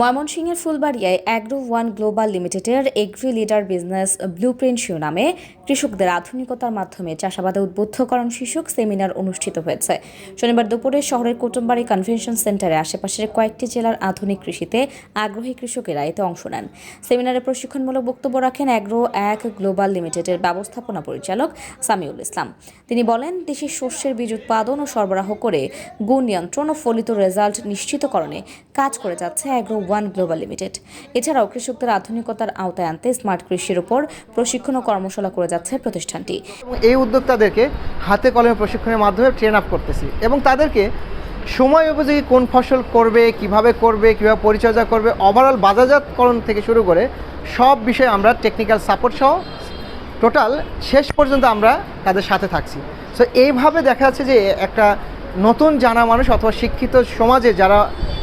ময়মনসিংহের ফুলবাড়িয়ায় agro one global লিমিটেডের agri leader business blue blueprint শিরোনামে কৃষকদের আধুনিকতার মাধ্যমে চাষাবাদে উদ্বুদ্ধকরণ শীর্ষক সেমিনার অনুষ্ঠিত হয়েছে। শনিবার দুপুরে শহরের কুটুমবাড়ি কনভেনশন সেন্টারে আশেপাশের কয়েকটি জেলার আধুনিক কৃষিতে আগ্রহী কৃষকেরা এতে অংশ নেন। সেমিনারে প্রশিক্ষণমূলক বক্তব্য রাখেন অ্যাগ্রো এক গ্লোবাল লিমিটেডের ব্যবস্থাপনা পরিচালক সামিউল ইসলাম। তিনি বলেন, দেশের শস্যের বীজ উৎপাদন ও সরবরাহ করে গুণ নিয়ন্ত্রণ ও ফলিত রেজাল্ট নিশ্চিতকরণে কাজ করে যাচ্ছে অ্যাগ্রো ওয়ান গ্লোবাল লিমিটেড এছাড়াও কৃষকদের আধুনিকতার আওতায় আনতে স্মার্ট কৃষির উপর প্রশিক্ষণ ও কর্মশালা করে যাচ্ছে প্রতিষ্ঠানটি। এই উদ্যোক্তাদেরকে হাতে কলমে প্রশিক্ষণের মাধ্যমে ট্রেন আপ করতেছি এবং তাদেরকে সময় উপযোগী কোন ফসল করবে, কীভাবে করবে, কীভাবে পরিচর্যা করবে ওভারঅল বাজারজাতকরণ থেকে শুরু করে সব বিষয়ে আমরা টেকনিক্যাল সাপোর্ট সহ টোটাল শেষ পর্যন্ত আমরা তাদের সাথে থাকছি। সো এইভাবে দেখা যাচ্ছে যে একটা নতুন জানা মানুষ অথবা শিক্ষিত সমাজে যারা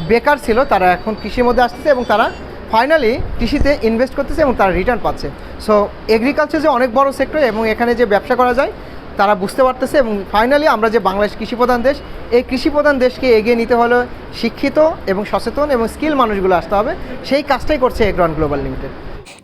বেকার ছিল, তারা এখন কৃষির মধ্যে আসতেছে এবং তারা ফাইনালি কৃষিতে ইনভেস্ট করতেছে এবং তারা রিটার্ন পাচ্ছে। সো এগ্রিকালচার যে অনেক বড় সেক্টর এবং এখানে যে ব্যবসা করা যায়, তারা বুঝতে পারতেছে এবং ফাইনালি আমরা যে বাংলাদেশ কৃষিপ্রধান দেশ, এই কৃষিপ্রধান দেশকে এগিয়ে নিতে হলে শিক্ষিত এবং সচেতন এবং স্কিল মানুষগুলো আসতে হবে। সেই কাজটাই করছে এগ্রন গ্লোবাল লিমিটেড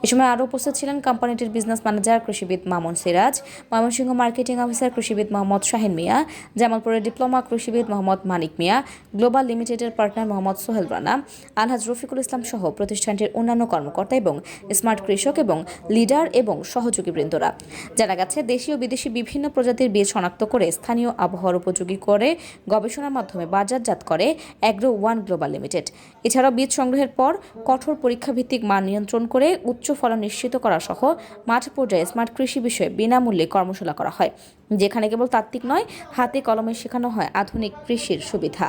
এ সময় আরও উপস্থিত ছিলেন কোম্পানিটির বিজনেস ম্যানেজার কৃষিবিদ মামুন সিরাজ, ময়মনসিংহ মার্কেটিং অফিসার কৃষিবিদ মোহাম্মদ শাহিন মিয়া, জামালপুরের ডিপ্লোমা কৃষিবিদ মোহাম্মদ মানিক মিয়া গ্লোবাল লিমিটেডের পার্টনার মোহাম্মদ সোহেল রানা, আলহাজ রফিকুল ইসলাম সহ প্রতিষ্ঠানটির অন্যান্য কর্মকর্তা এবং স্মার্ট কৃষক এবং লিডার এবং সহযোগী বৃন্দরা। জানা গেছে, দেশি ও বিদেশি বিভিন্ন প্রজাতির বীজ শনাক্ত করে স্থানীয় আবহাওয়ার উপযোগী করে গবেষণার মাধ্যমে বাজারজাত করে অ্যাগ্রো ওয়ান গ্লোবাল লিমিটেড এছাড়াও বীজ সংগ্রহের পর কঠোর পরীক্ষাভিত্তিক মান নিয়ন্ত্রণ করে উচ্চ ফলন নিশ্চিত করা সহ মাঠ পর্যায়ে স্মার্ট কৃষি বিষয়ে বিনামূল্যে কর্মশালা করা হয়, যেখানে কেবল তাত্ত্বিক নয়, হাতে কলমে শেখানো হয় আধুনিক কৃষির সুবিধা।